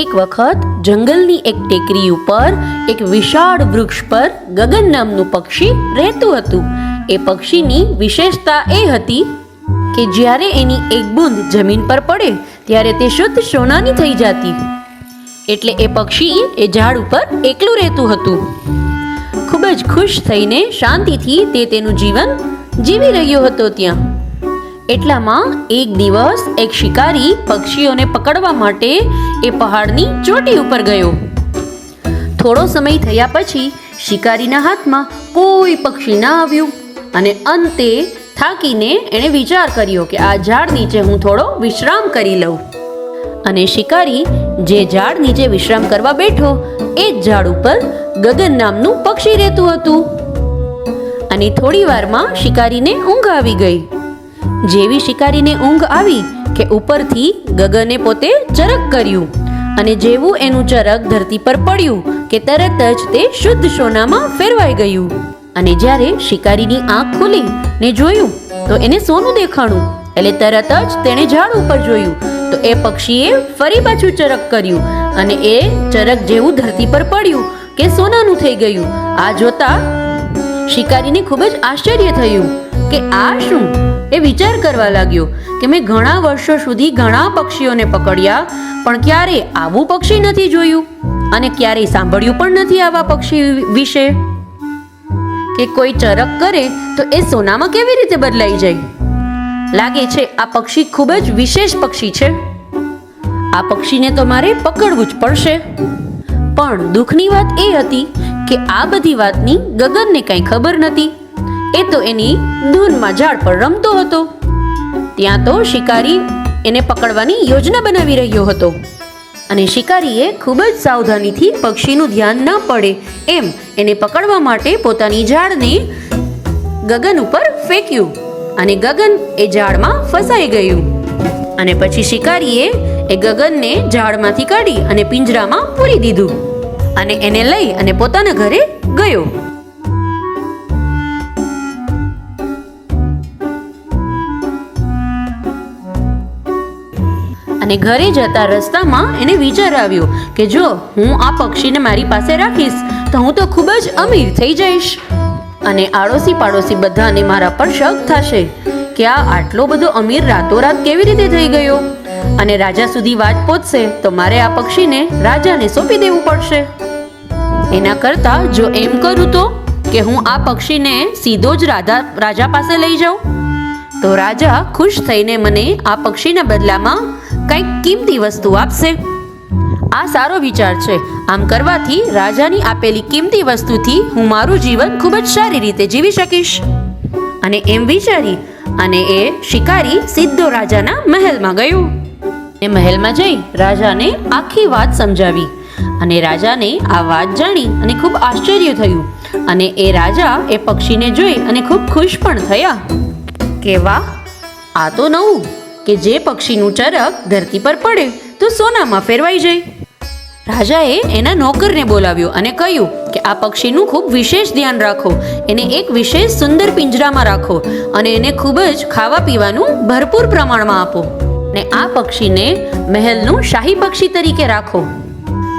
એક વખત જંગલની એક ટેકરી ઉપર એક વિશાળ વૃક્ષ પર ગગન નામનું પક્ષી રહેતું હતું. એ પક્ષીની વિશેષતા એ હતી કે જ્યારે એની એક બૂંદ જમીન પર પડે, ત્યારે તે શુદ્ધ સોનાની થઈ જતી. એટલે એ પક્ષી એ ઝાડ ઉપર એકલું રહેતું હતું. ખૂબ જ ખુશ થઈને શાંતિથી તે તેનું જીવન જીવી રહ્યો હતો ત્યાં. એટલામાં એક દિવસ એક શિકારી પક્ષીઓને પકડવા માટે એ પહાડની ચોટી ઉપર ગયો. થોડો સમય થયા પછી શિકારીના હાથમાં કોઈ પક્ષી ના આવ્યું અને અંતે થાકીને એણે વિચાર કર્યો કે આ ઝાડ નીચે હું થોડો વિશ્રામ કરી લઉં. અને શિકારી જે ઝાડ નીચે વિશ્રામ કરવા બેઠો, એ જ ઝાડ ઉપર ગગન નામનું પક્ષી રહેતું હતું. અને થોડી વારમાં શિકારીને ઊંઘ આવી ગઈ. જેવી શિકારીને ઊંઘ આવી કે ઉપરથી ગગને પોતે ચરક કર્યું. અને જેવું એનું ચરક ધરતી પર પડ્યું કે તરત જ તે શુદ્ધ સોનામાં ફેરવાઈ ગયું. અને જ્યારે શિકારીની આંખ ખુલી ને જોયું, તો એને સોનું દેખાણું, એટલે તરત જ તેણે ઝાડ ઉપર જોયું. તો એ પક્ષીએ ફરી પાછું ચરક કર્યું અને એ ચરક જેવું ધરતી પર પડ્યું કે સોનાનું થઈ ગયું. આ જોતા શિકારીને ખૂબ જ આશ્ચર્ય થયું કે આ શું? એ વિચાર કરવા લાગ્યો કે મેં ઘણા વર્ષો સુધી ઘણા પક્ષીઓને પકડ્યા, પણ ક્યારે આવું પક્ષી નથી જોયું? અને ક્યારેય સાંભળ્યું પણ નથી આવા પક્ષી વિશે? કે કોઈ ચરક કરે તો એ સોનામાં કેવી રીતે બદલાઈ જાય? લાગે છે આ પક્ષી ખૂબ જ વિશેષ પક્ષી છે. આ પક્ષીને તો મારે પકડવું જ પડશે. પણ દુઃખની વાત એ હતી કે આ બધી વાતની ગગનને કંઈ ખબર નથી. એ તો એની ધૂનમાં ઝાડ પર રમતો હતો. ત્યાં તો શિકારી એને પકડવાની યોજના બનાવી રહ્યો હતો. અને શિકારીએ ખૂબ જ સાવધાનીથી પક્ષીનું ધ્યાન ન પડે એમ એને પકડવા માટે પોતાની ઝાડને ગગન ઉપર ફેંક્યું અને ગગન એ ઝાડમાં ફસાઈ ગયું. અને પછી શિકારીએ એ ગગનને ઝાડમાંથી કાઢી અને પિંજરામાં પૂરી દીધું અને એને લઈ અને પોતાના ઘરે ગયો. અને ઘરે જતા રસ્તામાં એને વિચાર આવ્યો કે જો હું આ પક્ષીને મારી પાસે રાખીશ, તો હું તો ખૂબ જ અમીર થઈ જઈશ. અને આડોશી પાડોશી બધાને મારા પર શક થશે કે આ આટલો બધો અમીર રાતોરાત કેવી રીતે થઈ ગયો? અને રાજા સુધી વાત પહોંચશે, તો મારે આ પક્ષીને રાજાને સોંપી દેવું પડશે. એના કરતાં જો એમ કરું તો કે હું આ પક્ષીને સીધો જ રાધા, રાજા પાસે લઈ જાઉં? તો રાજા ખુશ થઈને મને આ પક્ષીના બદલામાં કંઈક કિંમતી વસ્તુ આપશે? આ સારો વિચાર છે. આમ કરવાથી રાજાની આપેલી કિંમતી વસ્તુથી હું મારું જીવન ખૂબ જ સારી રીતે જીવી શકીશ. અને એમ વિચારી અને એ શિકારી સીધો રાજાના મહેલમાં ગયો. એ મહેલમાં જઈ રાજાને આખી વાત સમજાવી અને રાજાને આ વાત જાણી અને ખૂબ આશ્ચર્ય થયું. અને એ રાજા એ પક્ષીને જોઈ અને ખૂબ ખુશ પણ થયા. કે વાહ, આ તો નવું. કે જે પક્ષીનું ચરક ધરતી પર પડે, તો સોનામાં ફેરવાઈ જાય. રાજાએ એના નોકરને બોલાવ્યો અને કહ્યું કે આ પક્ષીનું ખૂબ વિશેષ ધ્યાન રાખો, એને એક વિશેષ સુંદર પિંજરામાં રાખો અને એને ખૂબ જ ખાવા પીવાનું ભરપૂર પ્રમાણમાં આપો. અને આ પક્ષીને મહેલનું શાહી પક્ષી તરીકે રાખો.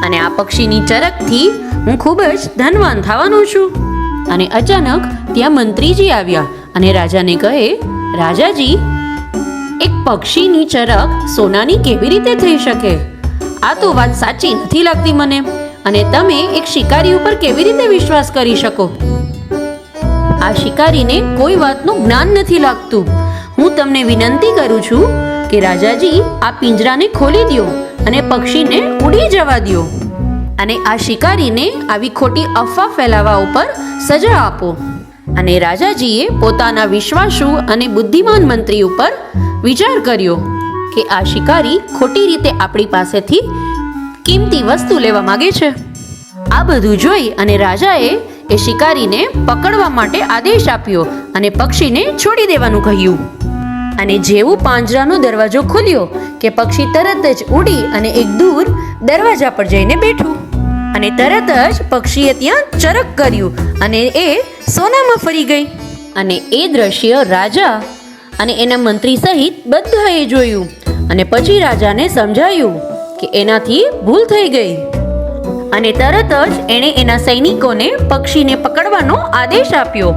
અને આ પક્ષીની ચરકથી હું ખૂબ જ ધનવાન થવાનો છું. અને અચાનક ત્યાં મંત્રીજી આવ્યા અને રાજાને કહે, રાજાજી એક પક્ષીની ચરક સોનાની કેવી રીતે થઈ શકે? આ તો વાત સાચી નથી લાગતી મને. અને તમે એક શિકારી ઉપર કેવી રીતે વિશ્વાસ કરી શકો? આ શિકારીને કોઈ વાતનું જ્ઞાન નથી લાગતું. હું તમને વિનંતી કરું છું કે રાજાજી, આ પિંજરાને ખોલી દો અને પક્ષીને ઉડી જવા દો અને આ શિકારીને આવી ખોટી અફવા ફેલાવવા ઉપર સજા આપો. અને રાજાજીએ પોતાના વિશ્વાસુ અને બુદ્ધિમાન મંત્રી ઉપર વિચાર કર્યો કે આ શિકારી ખોટી રીતે આપણી પાસેથી કિંમતી વસ્તુ લેવા માંગે છે. આ બધું જોઈ અને રાજાએ એ શિકારીને પકડવા માટે આદેશ આપ્યો અને પક્ષીને છોડી દેવાનું કહ્યું. અને જેવું પાંજરાનો દરવાજો ખુલ્યો કે પક્ષી તરત જ ઉડી અને એક દૂર દરવાજા પર જઈને બેઠું. અને તરત જ પક્ષીએ ત્યાં ચરક કર્યું અને એ સોનામાં ફરી ગઈ. અને એ દ્રશ્ય રાજા અને એના મંત્રી સહિત બધાએ જોયું. અને પછી રાજાને સમજાયું કે એનાથી ભૂલ થઈ ગઈ. અને તરત જ એણે એના સૈનિકોને પક્ષીને પકડવાનો આદેશ આપ્યો.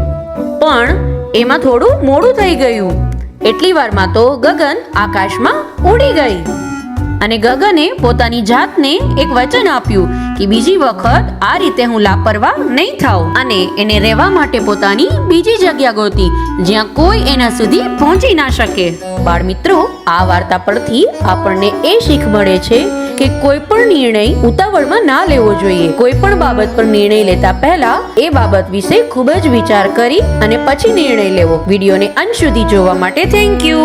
પણ એમાં થોડું મોડું થઈ ગયું. એટલી વારમાં તો ગગન આકાશમાં ઉડી ગઈ. અને ગગને પોતાની જાતને એક વચન આપ્યું કે બીજી વખત આ રીતે હું લાપરવા નહીં થાઉં અને એને રહેવા માટે પોતાની બીજી જગ્યા ગોતી, જ્યાં કોઈ એના સુધી પહોંચી ના શકે. બાળ મિત્રો આ વાર્તા પરથી આપણને એ શીખ મળે છે કે કોઈ પણ નિર્ણય ઉતાવળમાં ના લેવો જોઈએ. કોઈ પણ બાબત પર નિર્ણય લેતા પહેલા એ બાબત વિશે ખૂબ જ વિચાર કરી અને પછી નિર્ણય લેવો. વિડીયોને અંત સુધી જોવા માટે થેન્ક યુ